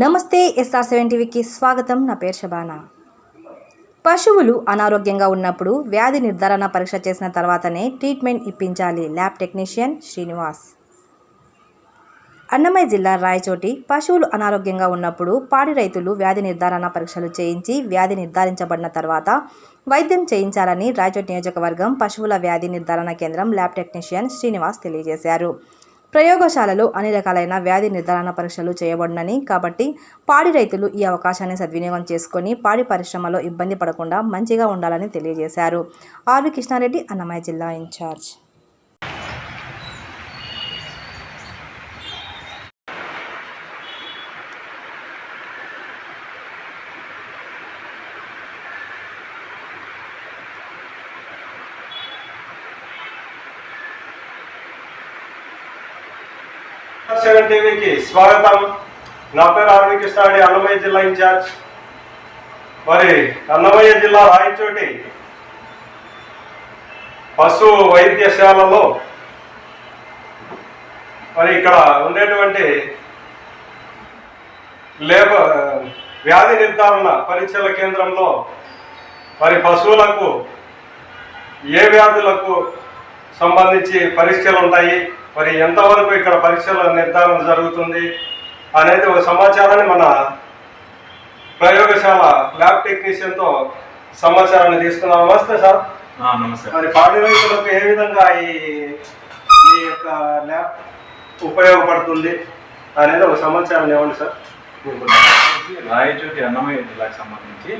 నమస్తే SR seven టీవీకి స్వాగతం. నా పేరు శబానా. పశువులు అనారోగ్యంగా ఉన్నప్పుడు వ్యాధి నిర్ధారణ పరీక్ష చేసిన తర్వాతనే ట్రీట్మెంట్ ఇప్పించాలి ల్యాబ్ టెక్నీషియన్ శ్రీనివాస్. అన్నమయ్య జిల్లా రాయచోటి పశువులు అనారోగ్యంగా ఉన్నప్పుడు పాడి రైతులు వ్యాధి నిర్ధారణ పరీక్షలు చేయించి వ్యాధి నిర్ధారించబడిన తర్వాత వైద్యం చేయించాలని రాయచోటి నియోజకవర్గం పశువుల వ్యాధి నిర్ధారణ కేంద్రం ల్యాబ్ టెక్నీషియన్ శ్రీనివాస్ తెలియజేశారు. ప్రయోగశాలలో అన్ని రకాలైన వ్యాధి నిర్ధారణ పరీక్షలు చేయబడునని. కాబట్టి పాడి రైతులు ఈ అవకాశాన్ని సద్వినియోగం చేసుకొని పాడి పరిశ్రమలో ఇబ్బంది పడకుండా మంచిగా ఉండాలని తెలియజేశారు. ఆర్వి కృష్ణారెడ్డి అన్నమయ్య జిల్లా ఇన్ఛార్జ్. సెవెన్ టీవీకి స్వాగతం. నా పేరు ఆర్వి కృష్ణాడి అన్నమయ్య జిల్లా ఇన్ఛార్జ్. మరి అన్నమయ్య జిల్లా రాయచోటి పశు వైద్యశాలలో మరి ఇక్కడ ఉండేటువంటి లేబర్ వ్యాధి నిర్ధారణ పరీక్షల కేంద్రంలో మరి పశువులకు ఏ వ్యాధులకు సంబంధించి పరీక్షలు ఉంటాయి మరి ఎంతవరకు ఇక్కడ పరీక్షల నిర్ధారణ జరుగుతుంది అనేది ఒక సమాచారాన్ని మన ప్రయోగశాల ల్యాబ్ టెక్నీషియన్తో సమాచారాన్ని తీసుకున్నాం. నమస్తే సార్. నమస్తే. మరి పాడి రైతులకు ఏ విధంగా ఈ ఈ యొక్క ల్యాబ్ ఉపయోగపడుతుంది అనేది ఒక సమాచారం ఇవ్వండి సార్. రాయచోటి అన్నమయ్య జిల్లాకు సంబంధించి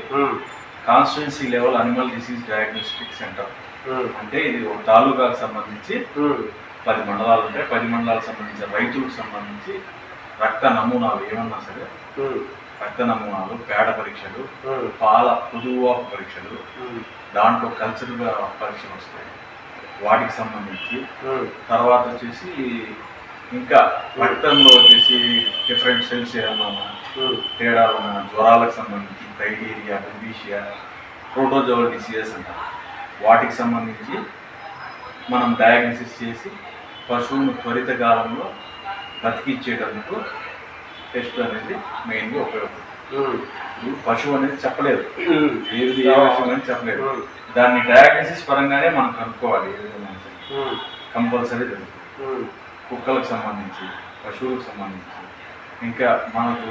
constituency level animal disease diagnostic centre అంటే ఇది ఒక తాలూకాకు సంబంధించి పది మండలాలు ఉంటాయి. పది మండలాలకు సంబంధించిన రైతులకు సంబంధించి రక్త నమూనాలు ఏమన్నా సరే రక్త నమూనాలు పేడ పరీక్షలు పాల పొదువాపు పరీక్షలు దాంట్లో కల్చర్గా పరీక్షలు వస్తాయి. వాటికి సంబంధించి తర్వాత వచ్చేసి ఇంకా రక్తంలో వచ్చేసి డిఫరెంట్ సెల్స్ ఏమన్నా తేడాలు ఉన్న జ్వరాలకు సంబంధించి టైటీరియా బెబీషియా ప్రోటోజోవల్ డిసీజెస్ అంటారు. వాటికి సంబంధించి మనం డయాగ్నోసిస్ చేసి పశువును త్వరితకాలంలో బతికిచ్చేటందుకు టెస్ట్ అనేది మెయిన్గా ఉపయోగపడుతుంది. పశువు అనేది చెప్పలేదు. ఏది ఏ విషయం అని చెప్పలేదు. దాన్ని డయాగ్నోసిస్ పరంగానే మనం కనుక్కోవాలి ఏ విధంగా కంపల్సరీ జరుగుతుంది కుక్కలకు సంబంధించి పశువులకు సంబంధించి ఇంకా మనకు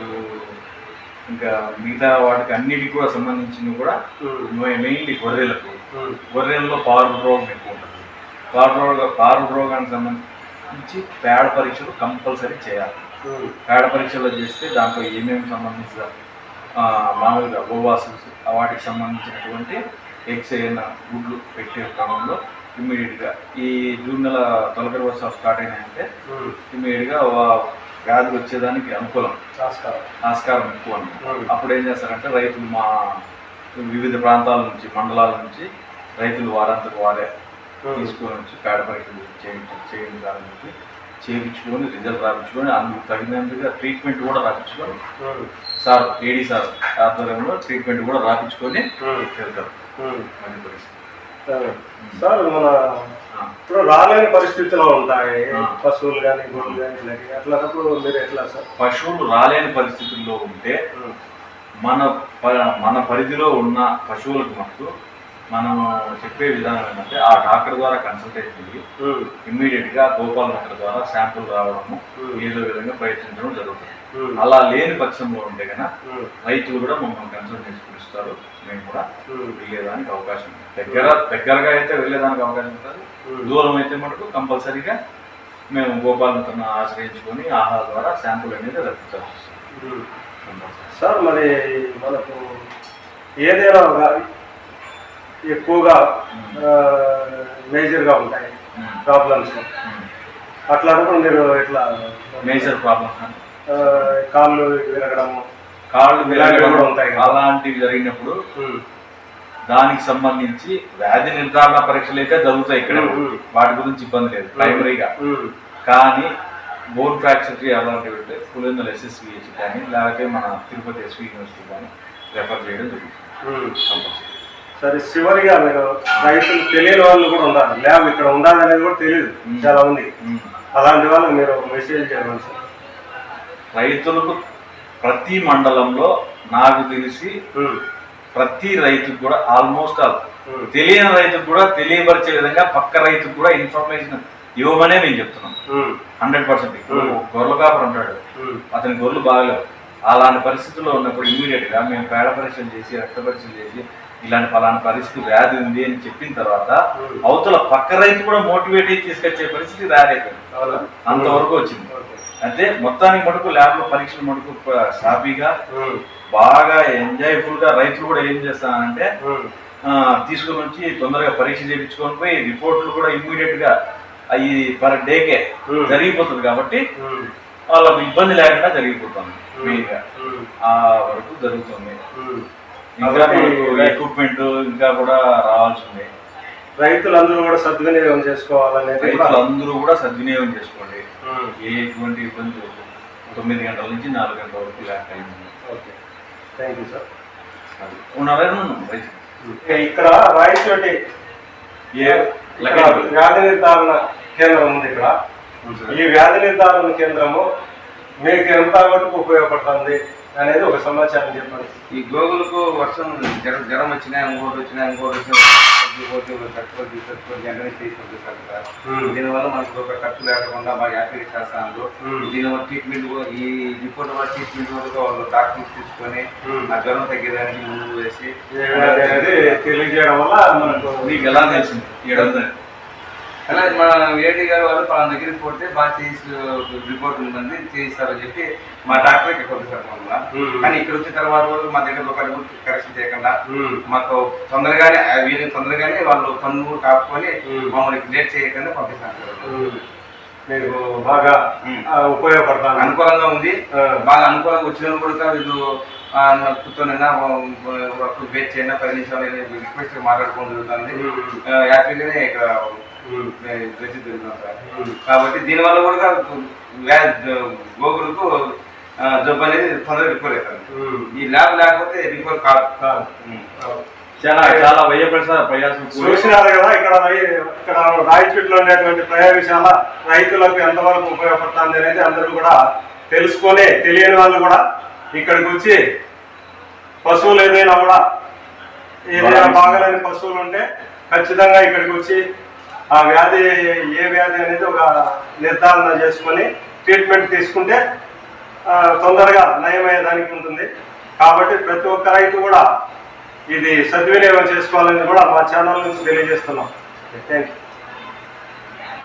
ఇంకా మిగతా వాటికి అన్నిటికి కూడా సంబంధించినవి కూడా మెయిన్లీ గొర్రెలకు. గొర్రెల్లో పాలు రోగం ఎక్కువ ఉంటుంది. పాలు రోగానికి సంబంధించి పేడ పరీక్షలు కంపల్సరీ చేయాలి. పేడ పరీక్షలు చేస్తే దాంట్లో ఏమేమి సంబంధించిన మామూలుగా ఓవాసు వాటికి సంబంధించినటువంటి ఎగ్స్ ఏదైనా గుడ్లు పెట్టే క్రమంలో ఇమ్మీడియట్గా ఈ జూన్ నెల తొలకరి వర్షాలు స్టార్ట్ అయినాయంటే ఇమ్మీడియట్గా వ్యాధులు వచ్చేదానికి అనుకూలం. నమస్కారం ఆస్కారం ఎక్కువ అప్పుడు ఏం చేస్తారంటే రైతులు మా వివిధ ప్రాంతాల నుంచి మండలాల నుంచి రైతులు వారంతకు వారే తీసుకొని వచ్చి పేడ పరీక్షలు చేయించి చేయండి చెప్పి చేయించుకొని రిజల్ట్ రాపించుకొని అందుకు తగినంతగా ట్రీట్మెంట్ కూడా రాపించుకొని సార్ ఏడీ సార్ ఆధ్వర్యంలో ట్రీట్మెంట్ కూడా రాపించుకొని వెళ్తారు మంచి పరిస్థితి సరే. సార్ మన. ఇప్పుడు రాలేని పరిస్థితిలో ఉంటాయి. పశువులు కానీ గొర్రెలు కానీ ఇలాంటివి. అట్లాంటప్పుడు మీరు ఎట్లా సార్? పశువులు రాలేని పరిస్థితుల్లో ఉంటే మన మన పరిధిలో ఉన్న పశువులకు మటుకు మనం చెప్పే విధానం ఏంటంటే ఆ డాక్టర్ ద్వారా కన్సల్టేషన్ అయ్యి ఇమ్మీడియట్గా గోపాల్ డాక్టర్ ద్వారా శాంపుల్ రావడము ఏదో విధంగా ప్రయత్నించడం జరుగుతుంది. అలా లేని పక్షంలో ఉంటే కనుక రైతులు కూడా మమ్మల్ని కన్సల్ట్ చేసుకుని ఇస్తారు మేము కూడా వెళ్ళేదానికి అవకాశం దగ్గర దగ్గరగా అయితే వెళ్ళేదానికి అవకాశం ఉంటుంది దూరం అయితే మటుకు కంపల్సరీగా మేము గోపాలను ఆశ్రయించుకొని ఆహార ద్వారా శాంపుల్ అనేది రప్పించాల్సి సార్ మరి మనకు ఏదైనా ఎక్కువగా మేజర్గా ఉంటాయి ప్రాబ్లమ్స్. అట్లాంటప్పుడు మీరు ఇట్లా మేజర్ ప్రాబ్లమ్ ఆ, కాళ్ళు విరగడము కాళ్ళు విరగడం కూడా ఉంటాయి. అలాంటివి జరిగినప్పుడు దానికి సంబంధించి వ్యాధి నిర్ధారణ పరీక్షలు అయితే జరుగుతాయి ఇక్కడ. వాటి గురించి ఇబ్బంది లేదు ప్రైమరీగా కానీ బోన్ ఫ్రాక్చరీ అలాంటివి ఉంటే పులిందల ఎస్ఎస్విహెచ్ కానీ లేకపోతే మన తిరుపతి ఎస్వి యూనివర్సిటీ కానీ రెఫర్ చేయడం జరుగుతుంది. కంపల్సరీ. సరే చివరిగా మీరు రైతులు తెలియని వాళ్ళు కూడా ఉండాలి. ల్యాబ్ ఇక్కడ ఉండాలి అనేది కూడా తెలియదు. చాలా ఉమ్. అలాంటి వాళ్ళకి మీరు మెసేజ్ చేయమని సార్ రైతులకు ప్రతి మండలంలో నాకు తెలిసి ప్రతి రైతుకు కూడా ఆల్మోస్ట్ ఆల్ తెలియని రైతుకు కూడా తెలియపరిచే విధంగా పక్క రైతుకు కూడా ఇన్ఫర్మేషన్ ఇవ్వమనే మేము. చెప్తున్నాం హండ్రెడ్ పర్సెంట్. గొర్రెల కాపర్ ఉంటాడు అతని గొర్రెలు బాగలేవు. అలాంటి పరిస్థితుల్లో ఉన్నప్పుడు ఇమీడియట్గా మేము పేడ పరీక్షలు చేసి రక్త పరీక్షలు చేసి ఇలాంటి ఫలానా పరిస్థితి వ్యాధి ఉంది అని చెప్పిన తర్వాత ఉమ్. అవతల పక్క రైతు కూడా మోటివేట్ అయ్యి తీసుకొచ్చే పరిస్థితి అవునా? అంతవరకు వచ్చింది ఓకే. అయితే మొత్తానికి మటుకు ల్యాబ్లో పరీక్షలు మటుకు సాఫీగా ఉమ్, బాగా ఎంజాయ్ఫుల్గా రైతులు కూడా ఏం చేస్తానంటే తీసుకొని వచ్చి తొందరగా పరీక్ష చేయించుకొని పోయి రిపోర్ట్లు కూడా ఇమ్మీడియట్గా అవి పర్ డేకే Hmm. జరిగిపోతుంది కాబట్టి వాళ్ళకు ఇబ్బంది లేకుండా జరిగిపోతుంది మెయిన్గా ఆ వరకు జరుగుతుంది. ఇంకా ఎక్విప్మెంట్ ఇంకా కూడా రావాల్సి ఉంది రైతులందరూ కూడా సద్వినియోగం చేసుకోవాలనేది కూడా రైతులు అందరూ కూడా సద్వినియోగం చేసుకోండి. ఉమ్, ఏ ఎటువంటి ఇబ్బంది తొమ్మిది గంటల నుంచి నాలుగు గంటల వరకు ల్యాక్ టైం ఉంది. ఓకే. థ్యాంక్ యూ సార్ అది. ఉన్నారా రైతు. ఇక్కడ రాయచోటి ఏ వ్యాధి నిర్ధారణ కేంద్రం ఉంది ఇక్కడ. ఈ వ్యాధి నిర్ధారణ కేంద్రము మీకు ఎంత వరకు ఉపయోగపడుతుంది? అనేది ఒక సమాచారం చెప్పండి ఈ గోగులకు వర్షం జ్వరం జ్వరం వచ్చినా ఇంకోటి వచ్చినా ఇంకోటి వచ్చినా తక్కువ తక్కువ వెంటనే తీసుకుంటుంది సార్. దీనివల్ల మనకు ఒక ఖర్చు లేకుండా బాగా హ్యాపీగా చేస్తాను. దీనివల్ల ట్రీట్మెంట్ ఈ రిపోర్ట్ వల్ల ట్రీట్మెంట్ కూడా వాళ్ళు డాక్టర్ తీసుకొని. ఆ జ్వరం తగ్గేదానికి ముందు వేసి తెలియజేయడం వల్ల మనకు నీకు ఎలా తెలిసింది ఏడంతా అలా మన ఏడి గారు వాళ్ళు పలానా దగ్గరికి పోతే బాగా చేసి రిపోర్ట్ ఉందండి చేయిస్తారని చెప్పి మా డాక్టర్ ఇక్కడ పంపిస్తారు. కానీ ఇక్కడ వచ్చిన తర్వాత కూడా మా దగ్గర ఒక కరెక్షన్ చేయకుండా మాకు తొందరగానే ఆ వీళ్ళని తొందరగానే వాళ్ళు పన్ను కాపుకొని. మమ్మల్ని లేట్ చేయకుండా పంపిస్తాను. మీకు బాగా ఉపయోగపడతాను అనుకూలంగా ఉంది. బాగా అనుకూలంగా వచ్చిన కూడా వీళ్ళు కూర్చొనైనా వెయిట్ చేయనా పది నిమిషాలు రిక్వెస్ట్ మాట్లాడుకోవడం జరుగుతుంది హ్యాపీగానే ఇక్కడ కాబట్టి దీనివల్ల కూడా గోగులకు జబ్బు అనేది తొందరగా అవుతుంది. ఉమ్. ఈ ల్యాబ్ లేకపోతే రికవర్ కాదు. చాలా చాలా వ్యయ ప్రసాద ప్రయాసం చూసినారు కదా ఇక్కడ ఇక్కడ రాయచూట్లో ఉండేటువంటి ప్రయోగశాల రైతులకు ఎంతవరకు ఉపయోగపడుతుంది అనేది అందరూ కూడా తెలుసుకొని తెలియని వాళ్ళు కూడా ఇక్కడికి వచ్చి పశువులు ఏదైనా కూడా ఏదైనా బాగలేని పశువులు ఉంటే ఖచ్చితంగా ఇక్కడికి వచ్చి ఆ వ్యాధి ఏ వ్యాధి అనేది ఒక నిర్ధారణ చేసుకొని ట్రీట్మెంట్ తీసుకుంటే తొందరగా తొందరగా నయమయ్యేదానికి ఉంటుంది. కాబట్టి ప్రతి ఒక్క రైతు కూడా ఇది సద్వినియోగం చేసుకోవాలని కూడా మా ఛానల్ నుంచి తెలియజేస్తున్నాం. Thank you